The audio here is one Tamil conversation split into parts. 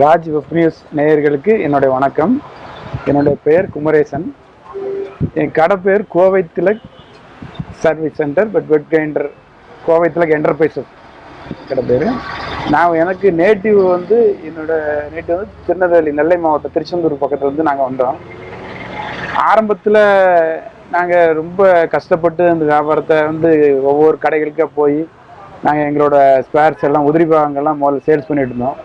ராஜ் வெப் நியூஸ் நேயர்களுக்கு என்னுடைய வணக்கம். என்னுடைய பெயர் குமரேசன். என் கடை பேர் Kovai Tilak service center but wet grinder Kovai Tilak enterprises கடை பேர். நான் எனக்கு நேட்டிவ் வந்து என்னோட நேட்டிவ் வந்து திருநெல்வேலி நெல்லை மாவட்டம் திருச்செந்தூர் பக்கத்தில் இருந்து நாங்கள் வந்தோம். ஆரம்பத்தில் நாங்கள் ரொம்ப கஷ்டப்பட்டு இந்த வியாபாரத்தை வந்து ஒவ்வொரு கடைகளுக்காக போய் நாங்கள் எங்களோட ஸ்பேர்ஸ் எல்லாம் உதிரி பாகங்கள்லாம் முதல்ல சேல்ஸ் பண்ணிட்டு இருந்தோம்.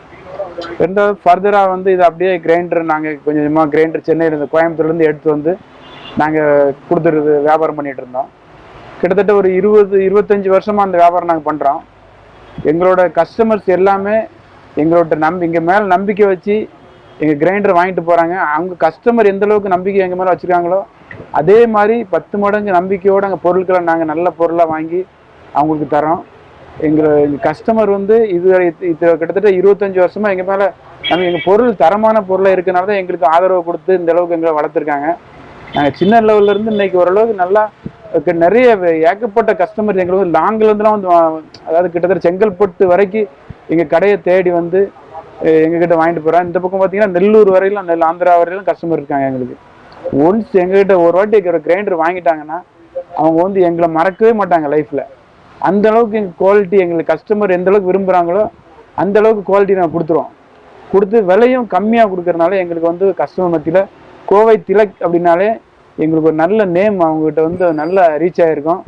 ரெண்டாவது ஃபர்தராக வந்து இது அப்படியே கிரைண்டர் நாங்கள் கொஞ்சம் கொஞ்சமாக கிரைண்டர் சென்னையில் இருந்து கோயம்புத்தூர்லேருந்து எடுத்து வந்து நாங்கள் கொடுத்துருது வியாபாரம் பண்ணிகிட்டு இருந்தோம். கிட்டத்தட்ட ஒரு இருபது இருபத்தஞ்சி வருஷமாக அந்த வியாபாரம் நாங்கள் பண்ணுறோம் எங்களோட கஸ்டமர்ஸ் எல்லாமே எங்களோட நம்பி எங்கள் மேலே நம்பிக்கை வச்சு எங்கள் கிரைண்டர் வாங்கிட்டு போகிறாங்க அவங்க கஸ்டமர் எந்த அளவுக்கு நம்பிக்கை எங்கள் மேலே வச்சுருக்காங்களோ அதே மாதிரி பத்து மடங்கு நம்பிக்கையோடு அங்கே பொருட்களை நாங்கள் நல்ல பொருளாக வாங்கி அவங்களுக்கு தரோம் எங்கள் கஸ்டமர் வந்து இது இது கிட்டத்தட்ட இருபத்தஞ்சி வருஷமா எங்கள் மேலே நம்ம எங்கள் பொருள் தரமான பொருளாக இருக்கனால தான் எங்களுக்கு ஆதரவு கொடுத்து இந்த அளவுக்கு எங்களை வளர்த்துருக்காங்க. நாங்கள் சின்ன லெவல்ல இருந்து இன்னைக்கு ஓரளவுக்கு நல்லா நிறைய ஏகப்பட்ட கஸ்டமர் எங்களுக்கு லாங்ல இருந்துலாம் வந்து அதாவது கிட்டத்தட்ட செங்கல்பட்டு வரைக்கும் எங்கள் கடையை தேடி வந்து எங்ககிட்ட வாங்கிட்டு போகிறோம் இந்த பக்கம் பார்த்தீங்கன்னா நெல்லூர் வரையிலும் நெல் ஆந்திரா வரையிலும் கஸ்டமர் இருக்காங்க எங்களுக்கு. ஒன்ஸ் எங்ககிட்ட ஒரு வாட்டி ஒரு கிரைண்டர் வாங்கிட்டாங்கன்னா அவங்க வந்து எங்களை மறக்கவே மாட்டாங்க லைஃப்பில் அந்த அளவுக்கு எங்கள் குவாலிட்டி எங்களுக்கு கஸ்டமர் எந்த அளவுக்கு விரும்புகிறாங்களோ அந்த அளவுக்கு குவாலிட்டி நாங்கள் கொடுத்துருவோம். கொடுத்து விலையும் கம்மியாக கொடுக்கறனால எங்களுக்கு வந்து கஸ்டமர் மத்தியில் கோவை திலக் அப்படின்னாலே எங்களுக்கு ஒரு நல்ல நேம் அவங்ககிட்ட வந்து நல்ல ரீச் ஆகிருக்கும்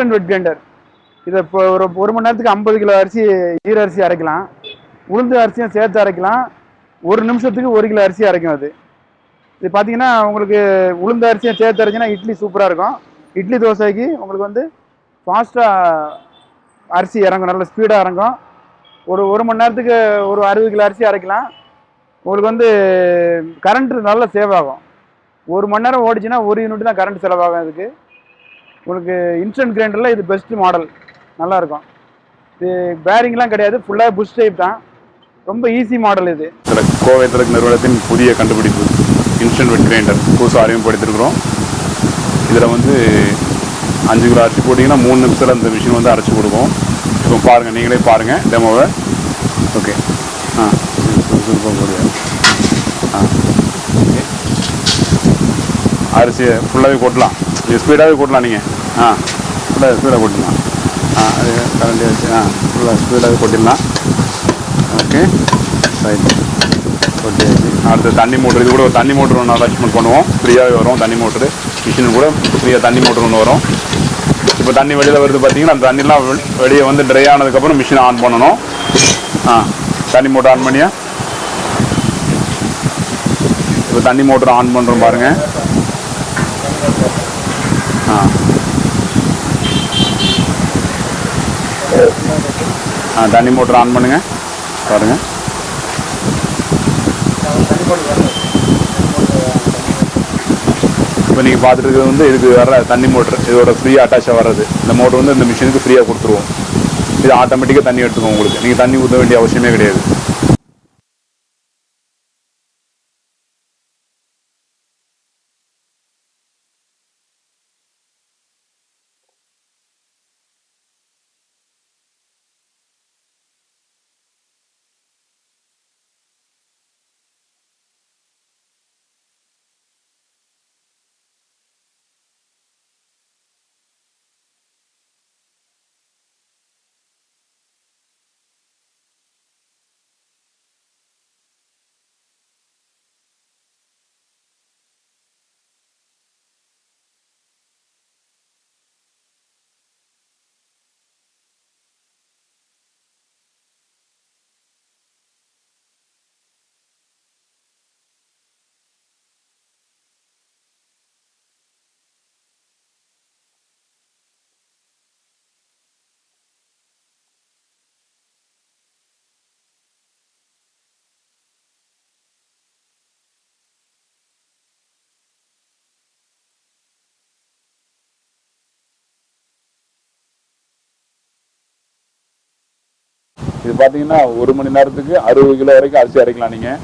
இன்ஸ்டன்ட் வெட் கிரைண்டர் இதை இப்போ ஒரு ஒரு மணி நேரத்துக்கு ஐம்பது கிலோ அரிசி ஈர அரிசி அரைக்கலாம். உளுந்து அரிசியும் சேர்த்து அரைக்கலாம். ஒரு நிமிஷத்துக்கு ஒரு கிலோ அரிசி அரைக்கும் அது. இது பார்த்தீங்கன்னா உங்களுக்கு உளுந்து அரிசியும் சேர்த்து அரைச்சினா இட்லி சூப்பராக இருக்கும். இட்லி தோசைக்கு உங்களுக்கு வந்து ஃபாஸ்ட்டாக அரிசி இறங்கும் நல்ல ஸ்பீடாக இறங்கும். ஒரு ஒரு மணி நேரத்துக்கு ஒரு அறுபது கிலோ அரிசி அரைக்கலாம். உங்களுக்கு வந்து கரண்ட்டு நல்லா சேவ் ஆகும். ஒரு மணி நேரம் ஓடிச்சுன்னா ஒரு யூனிட் தான் கரண்ட் செலவாகும் அதுக்கு. உங்களுக்கு இன்ஸ்டன்ட் கிரைண்டரில் இது பெஸ்ட் மாடல் நல்லாயிருக்கும். இது பேரிங்லாம் கிடையாது ஃபுல்லாக புஷ் டைப் தான். ரொம்ப ஈஸி மாடல் இது. சில கோவை திறக்கு நிறுவனத்தின் புதிய கண்டுபிடிப்பு இன்ஸ்டன்ட் வெட் கிரைண்டர் புதுசாக அறிமுகப்படுத்திருக்கிறோம் இதில் வந்து அஞ்சு கிலோ அரைச்சி போட்டிங்கன்னா மூணு நிமிஷத்தில் அந்த மிஷின் வந்து அரைச்சி கொடுக்கும். இப்போ பாருங்கள் நீங்களே பாருங்கள் டெமோவை ஓகே ஆ சுறுசுறுப்பாக போடுவேன் ஆ. அரிசியை ஃபுல்லாகவே கொட்டலாம். நீங்கள் ஸ்பீடாகவே கொட்டலாம் நீங்கள் ஆ ஃபுல்லாக ஸ்பீடாக கொட்டிடலாம் ஆ அது கரண்டி வச்சு ஆ ஃபுல்லாக ஸ்பீடாகவே கொட்டிடலாம். ஓகே. ரைட் கொட்டியாச்சு. அடுத்து தண்ணி மோட்ரு இது கூட ஒரு தண்ணி மோட்ரு ஒன்று அட்டாச்மெண்ட் பண்ணுவோம். ஃப்ரீயாகவே வரும் தண்ணி மோட்ரு மிஷினு கூட ஃப்ரீயாக தண்ணி மோட்ரு ஒன்று வரும். இப்போ தண்ணி வெளியில் வருது பார்த்தீங்கன்னா அந்த தண்ணிலாம் வெளியே வந்து ட்ரை ஆனதுக்கப்புறம் மிஷினை ஆன் பண்ணணும். ஆ தண்ணி மோட்டர் ஆன் பண்ணியா? இப்போ தண்ணி மோட்டர் ஆன் பண்ணுறோம் பாருங்கள் ஆ ஆ தண்ணி மோட்டர் ஆன் பண்ணுங்கள் பாருங்க. இப்போ நீங்கள் பார்த்துட்டு இருக்கிறது வந்து இதுக்கு வர தண்ணி மோட்டர் இதோட ஃப்ரீயாக அட்டாச்சாக வர்றது. இந்த மோட்டர் வந்து இந்த மிஷினுக்கு ஃப்ரீயாக கொடுத்துருவோம். இது ஆட்டோமேட்டிக்காக தண்ணி எடுத்துக்கும் உங்களுக்கு. நீங்கள் தண்ணி ஊற்ற வேண்டிய அவசியமே கிடையாது. இது பார்த்தீங்கன்னா ஒரு மணி நேரத்துக்கு அறுபது கிலோ வரைக்கும் அரிசி அரைக்கலாம் நீங்கள்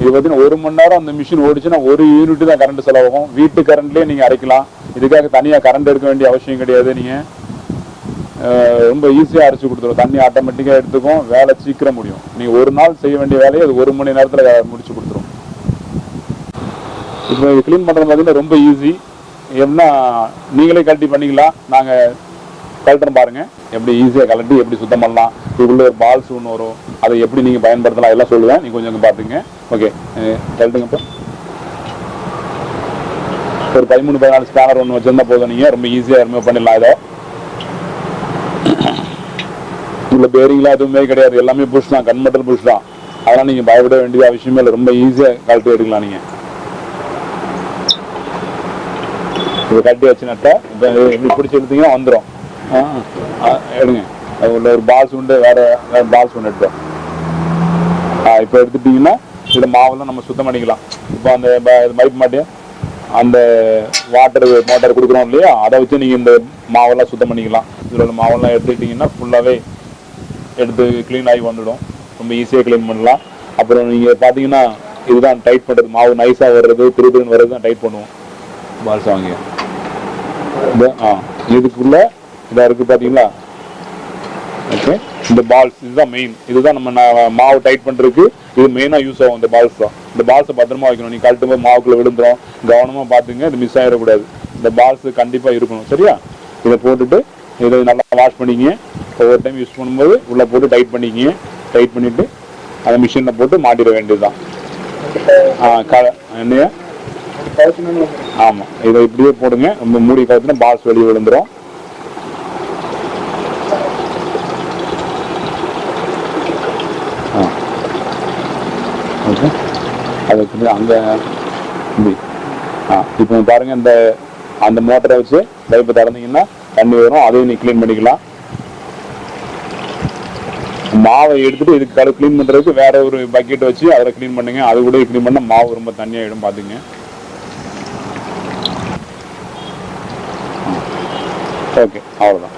இது பார்த்தீங்கன்னா ஒரு மணி நேரம் அந்த மிஷின் ஓடிச்சுன்னா ஒரு யூனிட் தான் கரண்ட் செலவாகும். வீட்டு கரண்ட்லேயே நீங்கள் அரைக்கலாம். இதுக்காக தனியாக கரண்ட் எடுக்க வேண்டிய அவசியம் கிடையாது நீங்கள் ரொம்ப ஈஸியாக அரைச்சி கொடுத்துரும். தண்ணி ஆட்டோமேட்டிக்காக எடுத்துக்கும். வேலை சீக்கிரம் முடியும். நீங்கள் ஒரு நாள் செய்ய வேண்டிய வேலையை அது ஒரு மணி நேரத்தில் முடிச்சு கொடுத்துரும். இப்போ க்ளீன் பண்ணுறது பார்த்தீங்கன்னா ரொம்ப ஈஸி எப்படின்னா நீங்களே கழட்டி பண்ணிக்கலாம். நாங்கள் கழட்டுறோம் பாருங்க. எப்படி ஈஸியாக கழட்டி எப்படி சுத்தம் பண்ணலாம் இதுக்குள்ள ஒரு பால்ஸ் ஒன்று வரும் அதை எப்படி நீங்கள் பயன்படுத்தலாம் எல்லாம் சொல்லுவேன். நீங்கள் கொஞ்சம் பார்த்துங்க ஓகே கழட்டுங்க இப்போ. ஒரு பதிமூணு பதினாலு ஸ்கேனர் ஒன்று வச்சுருந்தா போதும் நீங்கள் ரொம்ப ஈஸியாக ரிமூவ் பண்ணிடலாம் இதை. உள்ள பேரிங்லாம் எதுவுமே கிடையாது. எல்லாமே புஷ் தான். கன்மெட்டல் புஷ் தான். அதெல்லாம் நீங்கள் பயப்பட வேண்டிய அவசியமே இல்லை. ரொம்ப ஈஸியாக கழட்டி எடுக்கலாம் நீங்கள் இதை கட்டி வச்சு நட்டா இப்போ இப்படி பிடிச்சி எடுத்தீங்கன்னா வந்துடும் எடுங்க. அது உள்ள ஒரு பால்ஸ் உண்டு வேற வேற பால்ஸ் ஒன்று எடுத்தோம் ஆ இப்போ எடுத்துட்டீங்கன்னா இதில் மாவெல்லாம் நம்ம சுத்தம் பண்ணிக்கலாம். இப்போ அந்த மைப் மாட்டி அந்த வாட்டர் மோட்டார் கொடுக்குறோம் இல்லையா? அதை வச்சு நீங்கள் இந்த மாவெல்லாம் சுத்தம் பண்ணிக்கலாம். இதில் உள்ள மாவெல்லாம் எடுத்துக்கிட்டிங்கன்னா ஃபுல்லாகவே எடுத்து க்ளீன் ஆகி வந்துடும். ரொம்ப ஈஸியாக க்ளீன் பண்ணலாம். அப்புறம் நீங்கள் பார்த்தீங்கன்னா இதுதான் டைட் பண்ணுறது மாவு நைஸாக வர்றது திரு திருன்னு வர்றது தான் டைட் பண்ணுவோம். பால்ஸ் வாங்கி. இந்த ஆ இதுக்குள்ளே இதாக இருக்குது பார்த்தீங்களா ஓகே இந்த பால்ஸ் இதுதான் மெயின் இதுதான் நம்ம மாவு டைட் பண்ணுறதுக்கு இது மெயினாக யூஸ் ஆகும் இந்த பால்ஸ் தான். இந்த பால்ஸை பத்திரமா வைக்கணும். நீ கழட்டும் போது மாவுக்குள்ள விழுந்துடும் கவனமாக பார்த்துங்க இது மிஸ் ஆகிடக்கூடாது இந்த பால்ஸ் கண்டிப்பாக இருக்கணும். சரியா? இதை போட்டுட்டு இதை நல்லா வாஷ் பண்ணிங்க ஒவ்வொரு டைம் யூஸ் பண்ணும்போது உள்ளே போட்டு டைட் பண்ணிக்கிங்க. டைட் பண்ணிவிட்டு அதை மிஷினில் போட்டு மாட்டிட வேண்டியதுதான். ஆ க என்னையா? ஆமாம் இதை இப்படியே போடுங்க. நம்ம மூடி காலத்தில் பால்ஸ் வெளியே விழுந்துடும் அதுக்கு அங்கே ஆ இப்போ பாருங்க இந்த அந்த மோட்டரை வச்சு பைப்பை திறந்தீங்கன்னா தண்ணி வரும். அதையும் நீ க்ளீன் பண்ணிக்கலாம். மாவை எடுத்துட்டு இதுக்கு கடை க்ளீன் பண்ணுறதுக்கு வேற ஒரு பக்கெட் வச்சு அதில் க்ளீன் பண்ணுங்க. அது கூட க்ளீன் பண்ணால் மாவு ரொம்ப தண்ணியாகிடும் பார்த்துங்க ஓகே அவ்வளோதான்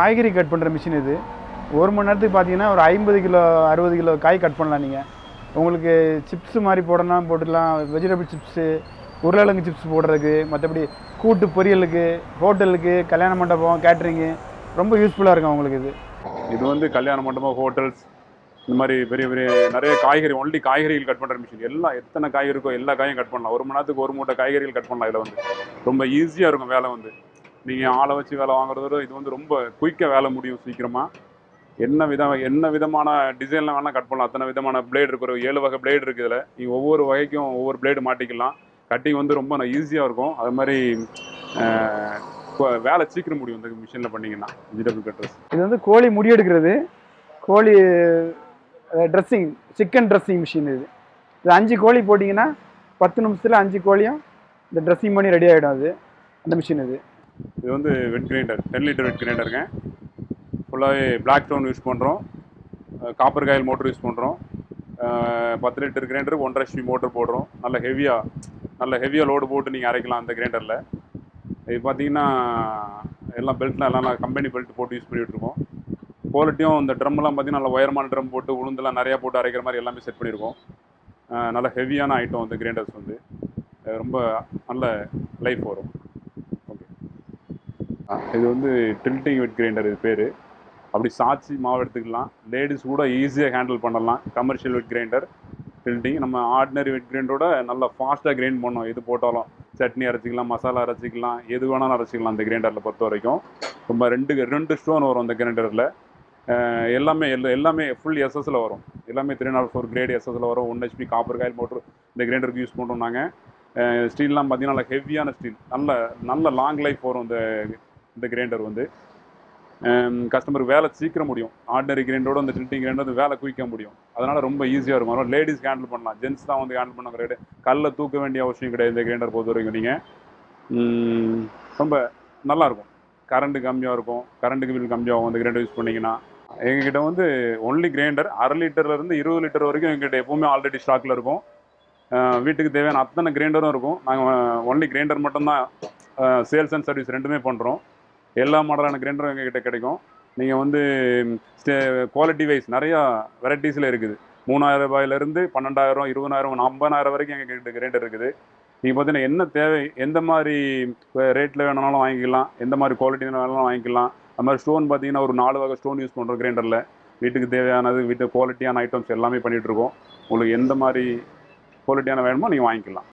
காய்கறி கட் பண்ணுற மிஷின் இது. ஒரு மணி நேரத்துக்கு பார்த்தீங்கன்னா ஒரு ஐம்பது கிலோ அறுபது கிலோ காய் கட் பண்ணலாம் நீங்கள் உங்களுக்கு சிப்ஸ் மாதிரி போடணும் போட்டுடலாம் வெஜிடபிள் சிப்ஸு உருளைக்கிழங்கு சிப்ஸ் போடுறதுக்கு மற்றபடி கூட்டு பொரியலுக்கு ஹோட்டலுக்கு கல்யாண மண்டபம் கேட்ரிங்கு ரொம்ப யூஸ்ஃபுல்லாக இருக்கும் உங்களுக்கு இது. இது வந்து கல்யாண மண்டபம் ஹோட்டல்ஸ் இந்த மாதிரி பெரிய பெரிய நிறைய காய்கறி ஒன்லி காய்கறிகள் கட் பண்ணுற மிஷின் எல்லாம் எத்தனை காய் இருக்கோ எல்லா காயும் கட் பண்ணலாம். ஒரு மணி நேரத்துக்கு ஒரு மூட்டை காய்கறிகள் கட் பண்ணலாம் இதில் வந்து. ரொம்ப ஈஸியாக இருக்கும் வேலை வந்து. நீங்கள் ஆளை வச்சு வேலை வாங்குறத விட இது வந்து ரொம்ப குயிக்காக வேலை முடியும் சீக்கிரமாக என்ன விதம் என்ன விதமான டிசைன்லாம் வேணால் கட் பண்ணலாம். அத்தனை விதமான பிளேடு இருக்கு ஒரு ஏழு வகை பிளேடு இருக்குது இதில். நீங்கள் ஒவ்வொரு வகைக்கும் ஒவ்வொரு பிளேடு மாட்டிக்கலாம். கட்டிங் வந்து ரொம்ப ஈஸியாக இருக்கும். அது மாதிரி வேலை சீக்கிரம் முடியும் இந்த மிஷினில் பண்ணிங்கன்னா வெஜிடபிள் கட்டர்ஸ் இது வந்து கோழி முடி எடுக்கிறது கோழி ட்ரெஸ்ஸிங் சிக்கன் ட்ரெஸ்ஸிங் மிஷின் இது. இது அஞ்சு கோழி போட்டிங்கன்னா பத்து நிமிஷத்தில் அஞ்சு கோழியும் இந்த ட்ரெஸ்ஸிங் பண்ணி ரெடி ஆகிடும் அது. அந்த மிஷின் இது. இது வந்து wet grinder ten litre wet கிரைண்டருங்க ஃபுல்லாகவே பிளாக் ஸ்டோன் யூஸ் பண்ணுறோம் காப்பர் காயில் மோட்டர் யூஸ் பண்ணுறோம் பத்து லிட்டர் கிரைண்டர் ஒன்றரை ஷி மோட்ரு போடுறோம். நல்ல ஹெவியாக நல்ல ஹெவியாக லோடு போட்டு நீங்கள் அரைக்கலாம் அந்த கிரைண்டரில் இது பார்த்தீங்கன்னா எல்லாம் பெல்ட்லாம் எல்லாம் கம்பெனி பெல்ட் போட்டு யூஸ் பண்ணிகிட்ருக்கோம் குவாலிட்டியும் இந்த ட்ரம்லாம் பார்த்திங்கன்னா நல்லா உயரமான ட்ரம் போட்டு உளுந்தெல்லாம் நிறையா போட்டு அரைக்கிற மாதிரி எல்லாமே செட் பண்ணியிருக்கோம் நல்ல ஹெவியான ஐட்டம் அந்த கிரைண்டர்ஸ் வந்து. ரொம்ப நல்ல லைஃப் வரும். இது வந்து டில்ட்டிங் வெட் கிரைண்டர் இது பேர். அப்படி சாச்சி மாவு எடுத்துக்கலாம். லேடிஸ் கூட ஈஸியாக ஹேண்டில் பண்ணலாம். கமர்ஷியல் வெட் கிரைண்டர் டில்ட்டிங் நம்ம ஆர்டினரி வெட் கிரைண்டரோட நல்லா ஃபாஸ்ட்டாக கிரைண்ட் பண்ணோம். எது போட்டாலும் சட்னி அரைச்சிக்கலாம் மசாலா அரைச்சிக்கலாம் எது வேணாலும் அரைச்சிக்கலாம் அந்த கிரைண்டரில் பொறுத்த வரைக்கும். ரொம்ப ரெண்டு ரெண்டு ஸ்டோன் வரும் அந்த கிரைண்டரில் எல்லாமே எல்லா எல்லாமே ஃபுல் எஸ்எஸ்ல வரும். எல்லாமே த்ரீ நாட் ஃபோர் கிரேட் எஸ்எஸ்ல வரும். One HP copper coil motor இந்த கிரைண்டருக்கு யூஸ் பண்ணுறோம் நாங்கள் ஸ்டீல்லாம் பார்த்தீங்கன்னா நல்லா ஹெவியான ஸ்டீல் நல்ல நல்ல லாங் லைஃப் வரும் இந்த இந்த கிரைண்டர் வந்து. கஸ்டமருக்கு வேலை சீக்கிரம் முடியும். ஆர்டினரி கிரைண்டரோட அந்த டில்ட்டிங் கிரைண்டர் வந்து வேலை குயிக்க முடியும். அதனால் ரொம்ப ஈஸியாக இருக்கும். அதனால் லேடிஸ் ஹேண்டில் பண்ணலாம். ஜென்ஸ் தான் வந்து ஹேண்டில் பண்ண கிடையாது கல்லை தூக்க வேண்டிய அவசியம் கிடையாது இந்த கிரைண்டர் பொறுத்த வரைக்கும் நீங்கள் ரொம்ப நல்லாயிருக்கும் கரண்ட்டு கம்மியாக இருக்கும். கரண்ட்டுக்கு பில் கம்மியாகும் இந்த கிரைண்டர் யூஸ் பண்ணிங்கன்னா. எங்ககிட்ட வந்து ஒன்லி கிரைண்டர் அரை லிட்டர்லேருந்து இருபது லிட்டர் வரைக்கும் எங்ககிட்ட எப்பவுமே ஆல்ரெடி ஸ்டாக்கில் இருக்கும். வீட்டுக்கு தேவையான அத்தனை கிரைண்டரும் இருக்கும். நாங்கள் ஒன்லி கிரைண்டர் மட்டும்தான் சேல்ஸ் அண்ட் சர்வீஸ் ரெண்டுமே பண்ணுறோம் எல்லா மாடலான கிரைண்டரும் எங்ககிட்ட கிடைக்கும். நீங்கள் வந்து குவாலிட்டி வைஸ் நிறையா வெரைட்டிஸில் இருக்குது. மூணாயிரம் ரூபாயிலேருந்து பன்னெண்டாயிரம் இருபதாயிரம் ஐம்பதாயிரம் வரைக்கும் எங்ககிட்ட கிரைண்டர் இருக்குது. நீங்கள் பார்த்தீங்கன்னா என்ன தேவை எந்த மாதிரி ரேட்டில் வேணுனாலும் வாங்கிக்கலாம். எந்த மாதிரி குவாலிட்டி வேணாலும் வாங்கிக்கலாம். அது மாதிரி ஸ்டோன் பார்த்தீங்கன்னா ஒரு நாலு வகை ஸ்டோன் யூஸ் பண்ணுறோம் கிரைண்டரில் வீட்டுக்கு தேவையானது வீட்டு குவாலிட்டியான ஐட்டம்ஸ் எல்லாமே பண்ணிகிட்ருக்கோம் உங்களுக்கு எந்த மாதிரி குவாலிட்டியான வேணுமோ நீங்கள் வாங்கிக்கலாம்.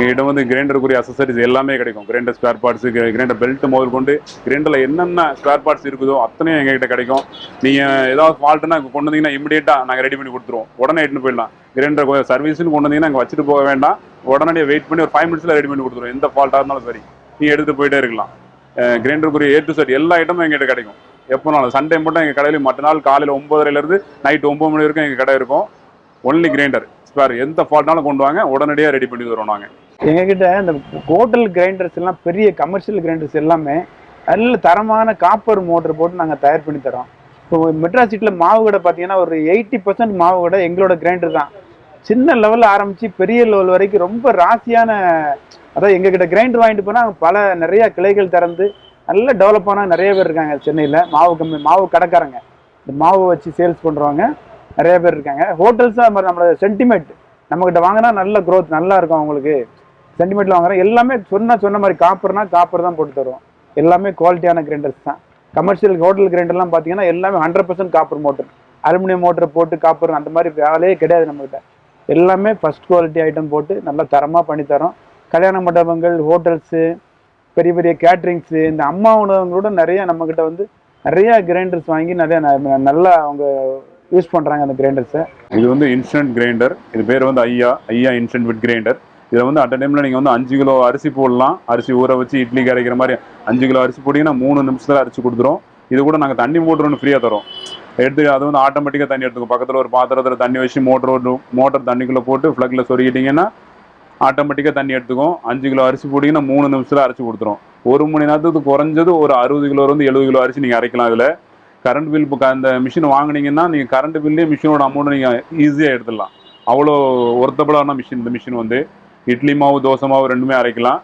எங்ககிட்ட வந்து கிரைண்டருக்குரிய அசசரிஸ் எல்லாமே கிடைக்கும். Grinder spare parts grinder belt முதல் கொண்டு கிரைண்டரில் என்னென்ன ஸ்பேர் பார்ட்ஸ் இருக்குதோ அத்தனையும் எங்ககிட்ட கிடைக்கும். நீங்கள் ஏதாவது ஃபால்ட்டுனா கொண்டு வந்தீங்கன்னா இமிடியேட்டாக நாங்கள் ரெடி பண்ணி கொடுத்துருவோம். உடனே எடுத்துன்னு போயிடலாம். கிரைண்டர் சர்வீஸ்னு கொண்டு வந்தீங்கன்னா அங்கே வச்சுட்டு போக வேண்டாம். உடனடியாக வெயிட் பண்ணி ஒரு ஃபைவ் மினிட்ஸில் ரெடி பண்ணி கொடுத்துருவோம். எந்த ஃபால்ட்டாக இருந்தாலும் சரி. நீங்கள் எடுத்துகிட்டு போயிட்டே இருக்கலாம். கிரைண்டருக்குரிய ஏ டு செட் எல்லா ஐட்டமும் எங்ககிட்ட கிடைக்கும். எப்போனாலும் சண்டே மட்டும் எங்கள் கடையில் மற்ற நாள் காலையில் ஒம்பதுலேருந்து நைட் ஒம்பது மணி வரைக்கும் எங்கள் கடை இருக்கும். ஒன்லி கிரைண்டர் ஸ்பேர் எந்த ஃபால்ட்னாலும் கொண்டு வாங்க. உடனடியாக ரெடி பண்ணி தருவோம் நாங்கள் எங்ககிட்ட இந்த ஹோட்டல் கிரைண்டர்ஸ் எல்லாம் பெரிய கமர்ஷியல் கிரைண்டர்ஸ் எல்லாமே நல்ல தரமான காப்பர் மோட்டர் போட்டு நாங்கள் தயார் பண்ணி தரோம். இப்போ மெட்ராஸ் சிட்டியில் மாவு கடை பார்த்தீங்கன்னா ஒரு எயிட்டி பர்சன்ட் மாவு கடை எங்களோட கிரைண்டர் தான். சின்ன லெவலில் ஆரம்பித்து பெரிய லெவல் வரைக்கும் ரொம்ப ராசியான அதாவது எங்ககிட்ட கிரைண்டர் வாங்கிட்டு போனால் பல நிறைய கிளைகள் திறந்து நல்ல டெவலப் ஆனால் நிறைய பேர் இருக்காங்க சென்னையில். மாவு கம்பெனி மாவு கடைக்காரங்க. இந்த மாவு வச்சு சேல்ஸ் பண்ணுறவங்க நிறைய பேர் இருக்காங்க. ஹோட்டல்ஸும் அது மாதிரி நம்மளோட சென்டிமெண்ட் நம்மக்கிட்ட வாங்கினா நல்ல க்ரோத் நல்லா இருக்கும் அவங்களுக்கு. சென்டிமீட்டர் வாங்குறோம் எல்லாமே சொன்ன சொன்ன மாதிரி காப்பர்னா காப்பர் தான் போட்டு தருவோம். எல்லாமே குவாலிட்டியான கிரைண்டர்ஸ் தான். கமர்ஷியல் ஹோட்டல் கிரைண்டர்லாம் பார்த்தீங்கன்னா எல்லாமே hundred percent copper motor aluminium motor போட்டு காப்பர் அந்த மாதிரி வேலையே கிடையாது நம்மகிட்ட. எல்லாமே ஃபஸ்ட் குவாலிட்டி ஐட்டம் போட்டு நல்லா தரமாக பண்ணித்தரோம் கல்யாண மண்டபங்கள் ஹோட்டல்ஸு பெரிய பெரிய கேட்ரிங்ஸு இந்த அம்மா உணவங்களோட நிறைய நம்மக்கிட்ட வந்து நிறையா கிரைண்டர்ஸ் வாங்கி நிறையா நல்லா அவங்க யூஸ் பண்ணுறாங்க அந்த கிரைண்டர்ஸை இது வந்து இன்ஸ்டன்ட் கிரைண்டர் இது பேர் வந்து ஐயா ஐயா இன்ஸ்டன்ட் வித் கிரைண்டர் இதில் வந்து அட் டைமில் நீங்கள் வந்து அஞ்சு கிலோ அரிசி போடலாம். அரிசி ஊற வச்சு இட்லி கரைக்கிற மாதிரி அஞ்சு கிலோ அரிசி போட்டிங்கன்னா மூணு நிமிஷத்தில் அரிசி கொடுத்துரும். இது கூட நாங்கள் தண்ணி மோட்டர் ஃப்ரீயாக தரோம். எடுத்து அது வந்து ஆட்டோமேட்டிக்காக தண்ணி எடுத்துக்கும். பக்கத்தில் ஒரு பாத்திரத்தில் தண்ணி வச்சு மோட்டர் ஒரு மோட்டர் தண்ணிக்குள்ளே போட்டு ஃப்ளக்கில் சொருகிட்டிங்கன்னா ஆட்டோமேட்டிக்காக தண்ணி எடுத்துக்கும். அஞ்சு கிலோ அரிசி போட்டிங்கன்னா மூணு நிமிஷத்தில் அரைச்சி கொடுத்துரும். ஒரு மணி நேரத்துக்கு குறைஞ்சது ஒரு அறுபது கிலோ இருந்து எழுபது கிலோ அரிசி நீங்கள் அரைக்கலாம் இதில். கரண்ட் பில் இப்போ அந்த மிஷின் வாங்கினீங்கன்னா நீங்கள் கரண்ட் பில்லே மிஷினோட அமௌண்ட் நீங்கள் ஈஸியாக எடுத்துடலாம். அவ்வளோ ஒர்த்தபுளான மிஷின் இந்த மிஷின் வந்து. இட்லி மாவு தோசை மாவு ரெண்டுமே அரைக்கலாம்.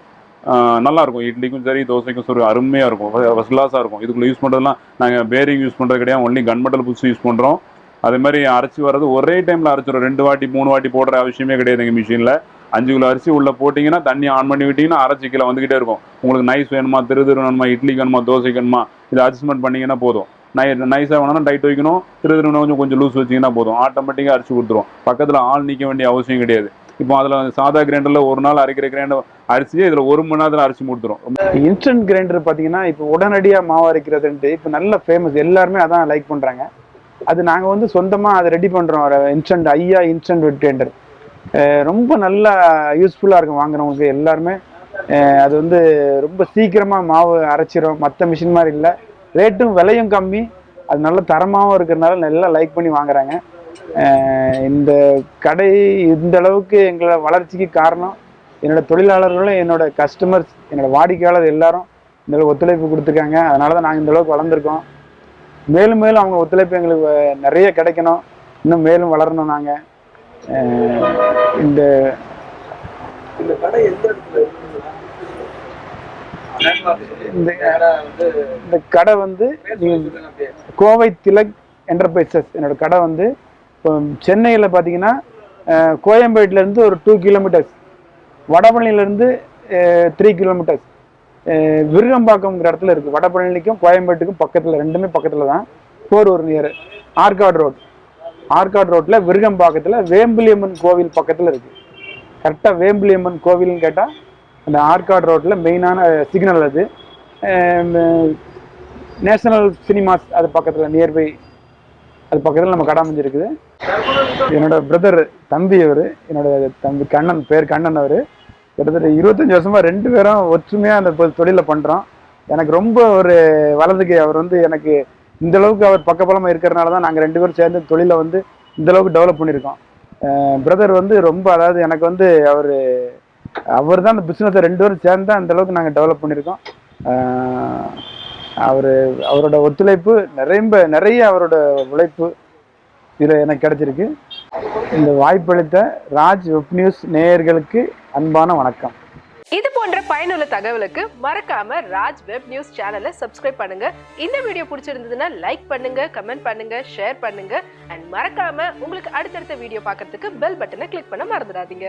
நல்லாயிருக்கும். இட்லிக்கும் சரி தோசைக்கும் சரி அருமையாக இருக்கும். ஃபஸ்ட் கிளாஸாக இருக்கும். இதுக்குள்ள யூஸ் பண்ணுறதுலாம் நாங்கள் பேரிங் யூஸ் பண்ணுறது கிடையாது. ஒன்லி கன்மெட்டல் புதுசு யூஸ் பண்ணுறோம் அதே மாதிரி அரைச்சி வர்றது ஒரே டைமில் அரைச்சிடும் ரெண்டு வாட்டி மூணு வாட்டி போடுற அவசியமே கிடையாது எங்கள் மிஷினில் அஞ்சு கிலோ அரிசி உள்ளே போட்டிங்கன்னா தண்ணி ஆன் பண்ணி விட்டிங்கன்னா அரைச்சி கிலோ வந்துக்கிட்டே இருக்கும். உங்களுக்கு நைஸ் வேணுமா திரு திரு வேணுமா இட்லிக்கு வேணுமா தோசைக்கு வேணுமா இதை அட்ஜஸ்ட்மெண்ட் பண்ணிங்கன்னா போதும். நை நைஸாக வேணும்னா டைட் வைக்கணும். திரு திருன்னு கொஞ்சம் கொஞ்சம் லூஸ் வச்சிங்கன்னா போதும். ஆட்டோமேட்டிக்காக அரைச்சி கொடுத்துரும் பக்கத்தில் ஆள் நிற்க வேண்டிய அவசியம் கிடையாது. இப்போ அதில் சாதா கிரைண்டரில் ஒரு நாள் அரைக்கிற கிரைண்டர் அரிசியே இதில் ஒரு மணி நேரத்தில் அரைச்சி கொடுத்துரும் இன்ஸ்டன்ட் கிரைண்டர் பார்த்தீங்கன்னா இப்போ உடனடியாக மாவு அரைக்கிறதுன்ட்டு இப்போ நல்ல ஃபேமஸ் எல்லாருமே அதான் லைக் பண்ணுறாங்க அது நாங்கள் வந்து சொந்தமாக அதை ரெடி பண்ணுறோம் இன்ஸ்டன்ட் ஐயா இன்ஸ்டன்ட் கிரைண்டர் ரொம்ப நல்லா யூஸ்ஃபுல்லாக இருக்கும் வாங்குறவங்களுக்கு எல்லாருமே. அது வந்து ரொம்ப சீக்கிரமாக மாவு அரைச்சிரும். மற்ற மிஷின் மாதிரி இல்லை. ரேட்டும் விலையும் கம்மி. அது நல்ல தரமாகவும் இருக்கிறதுனால நல்லா லைக் பண்ணி வாங்குறாங்க. இந்த கடை இந்த அளவுக்கு எங்களை வளர்ச்சிக்கு காரணம் என்னோட தொழிலாளர்களும் என்னோட கஸ்டமர்ஸ் என்னோட வாடிக்கையாளர் எல்லாரும் இந்த அளவுக்கு ஒத்துழைப்பு கொடுத்துருக்காங்க. அதனால தான் நாங்கள் இந்த அளவுக்கு வளர்ந்துருக்கோம். மேலும் மேலும் அவங்க ஒத்துழைப்பு எங்களுக்கு நிறைய கிடைக்கணும். இன்னும் மேலும் வளரணும் நாங்கள் இந்த இந்த கடை வந்து. கோவை திலக் என்டர்பிரைசஸ் என்னோட கடை வந்து இப்போ சென்னையில் பார்த்தீங்கன்னா கோயம்பேட்டிலேருந்து ஒரு டூ கிலோமீட்டர்ஸ் வடபழனிலேருந்து த்ரீ கிலோமீட்டர்ஸ் விருகம்பாக்கம்ங்கிற இடத்துல இருக்குது வடபழனிக்கும் கோயம்பேட்டுக்கும் பக்கத்தில் ரெண்டுமே பக்கத்தில் தான் போரூர் நியர் ஆர்காட் ரோட். ஆர்காட் ரோட்டில் விருகம்பாக்கத்தில் வேம்பிலியம்மன் கோவில் பக்கத்தில் இருக்குது கரெக்டாக வேம்பிலியம்மன் கோவில்னு கேட்டால் அந்த ஆர்காட் ரோட்டில் மெயினான சிக்னல் அது. நேஷனல் சினிமாஸ் அது பக்கத்தில் நியர்பை அது பக்கத்தில் நம்ம கடை அமைஞ்சிருக்குது. என்னோட பிரதர் தம்பி அவர் என்னோட தம்பி கண்ணன் பேர் கண்ணன் அவர். கிட்டத்தட்ட இருபத்தஞ்சி வருஷமா ரெண்டு பேரும் ஒற்றுமையாக அந்த தொழிலை பண்ணுறோம் எனக்கு ரொம்ப ஒரு வலதுக்கு அவர் வந்து எனக்கு இந்த அளவுக்கு அவர் பக்கபலமாக இருக்கிறனால தான் நாங்கள் ரெண்டு பேரும் சேர்ந்து தொழிலை வந்து இந்த அளவுக்கு டெவலப் பண்ணியிருக்கோம். பிரதர் வந்து ரொம்ப அதாவது எனக்கு வந்து அவர் அவர் தான் அந்த பிஸ்னஸை ரெண்டு பேரும் சேர்ந்து தான் அந்த அளவுக்கு நாங்கள் டெவலப் பண்ணியிருக்கோம். அவர் அவரோட ஒத்துழைப்பு நிறைய நிறைய அவரோட உழைப்பு இதில் எனக்கு கிடைச்சிருக்கு. இந்த வாய்ப்பளித்த ராஜ் வெப் நியூஸ் நேயர்களுக்கு அன்பான வணக்கம். இது போன்ற பயனுள்ள தகவலுக்கு மறக்காம ராஜ் வெப் நியூஸ் சேனலை சப்ஸ்கிரைப் பண்ணுங்க. இந்த வீடியோ பிடிச்சிருந்ததுன்னா லைக் பண்ணுங்க கமெண்ட் பண்ணுங்க ஷேர் பண்ணுங்க. அண்ட் மறக்காம உங்களுக்கு அடுத்தடுத்த வீடியோ பார்க்கறதுக்கு பெல் பட்டனை கிளிக் பண்ண மறந்துடாதீங்க.